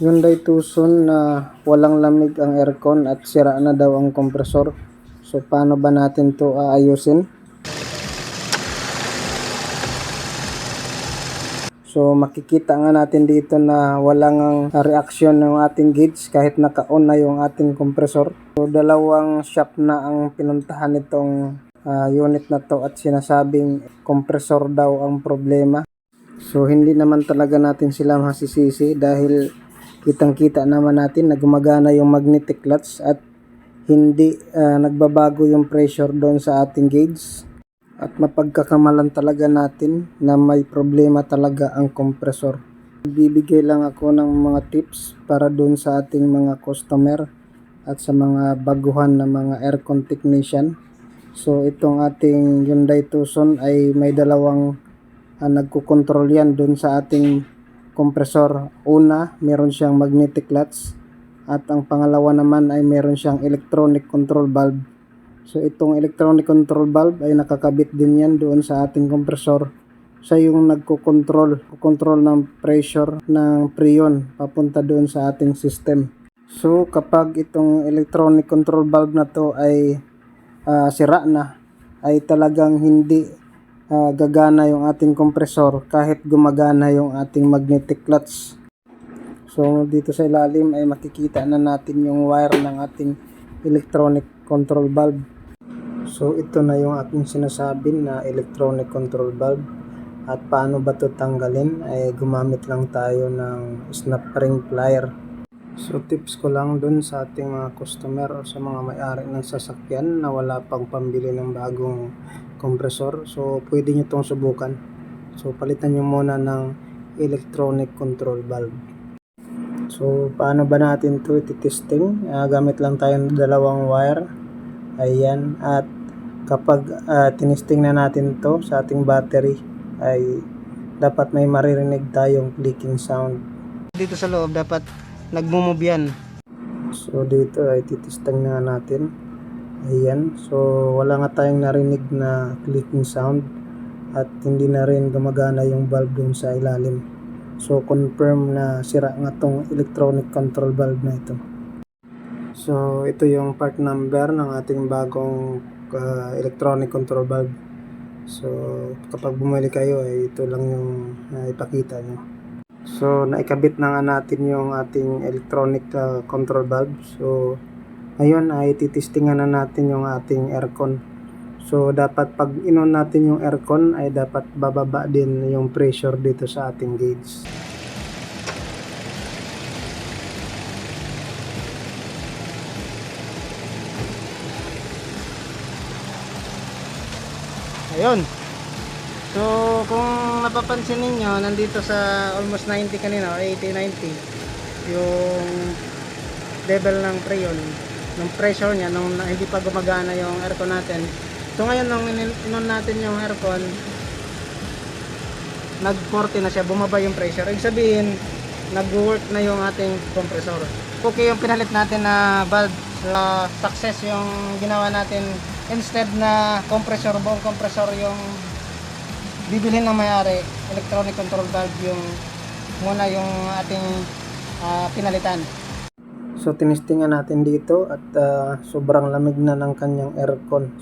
Hyundai Tucson na walang lamig ang aircon at sira na daw ang kompresor. So paano ba natin to aayusin? So makikita nga natin dito na walang ang reaksyon ng ating gauge kahit naka-on na yung ating kompresor. So dalawang shop na ang pinuntahan nitong ah, unit na to at sinasabing kompresor daw ang problema. So hindi naman talaga natin sila masisisi dahil kitang-kita naman natin na gumagana yung magnetic clutch at hindi ah, nagbabago yung pressure doon sa ating gauge at mapagkakamalan talaga natin na may problema talaga ang kompresor. Bibigay lang ako ng mga tips para doon sa ating mga customer at sa mga baguhan na mga aircon technician. So itong ating Hyundai Tucson ay may dalawang uh, nagkukontrol yan doon sa ating kompresor. Una, meron siyang magnetic clutch at ang pangalawa naman ay meron siyang electronic control valve. So itong electronic control valve ay nakakabit din yan doon sa ating kompresor. Siya yung nagko-control, control ng pressure ng preon papunta doon sa ating system. So kapag itong electronic control valve na to ay ah, sira na, ay talagang hindi ah, gagana yung ating kompresor kahit gumagana yung ating magnetic clutch. So dito sa ilalim ay makikita na natin yung wire ng ating electronic control valve. So ito na yung aking sinasabi na electronic control valve. At paano ba ito tanggalin? Ay gumamit lang tayo ng snap ring plier. So tips ko lang dun sa ating mga customer o sa mga may-ari ng sasakyan na wala pang pambili ng bagong kompresor. So pwede nyo itong subukan. So palitan nyo muna ng electronic control valve. So paano ba natin ito ititesting? Ah, gamit lang tayo ng dalawang wire. Ayan. At kapag ah, tinesting na natin to sa ating battery ay dapat may maririnig tayong clicking sound. Dito sa loob dapat nagmumove yan. So dito ay titesting na natin. Ayan. So wala nga tayong narinig na clicking sound at hindi na rin gumagana yung valve dun sa ilalim. So confirm na sira nga tong electronic control valve na ito. So ito yung part number ng ating bagong uh, electronic control valve. So kapag bumili kayo ay ito lang yung uh, ipakita nyo. So naikabit na nga natin yung ating electronic uh, control valve. So ngayon ay titistingan na natin yung ating aircon. So dapat pag inon natin yung aircon ay dapat bababa din yung pressure dito sa ating gauge. Ayun. So, kung napapansin ninyo, nandito sa almost 90 kanina, or 80, 90, yung level ng preyon, ng pressure niya, nung hindi pa gumagana yung aircon natin. So, ngayon, nung inon natin yung aircon, nag-40 na siya, bumaba yung pressure. Ibig sabihin, nag-work na yung ating compressor. Okay yung pinalit natin na valve. So, success yung ginawa natin. Instead na compressor, buong compressor yung bibilhin ng may-ari, electronic control valve yung muna yung ating ah, pinalitan. So tinistingan natin dito at ah, sobrang lamig na ng kanyang aircon.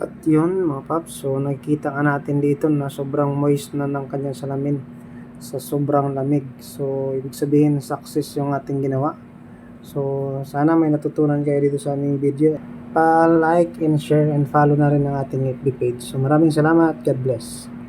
At yun mga paps, so nakikita nga natin dito na sobrang moist na ng kanyang salamin sa sobrang lamig. So ibig sabihin success yung ating ginawa. So sana may natutunan kayo dito sa aming video. Pa-like and share and follow na rin ang ating FB page. So maraming salamat. God bless.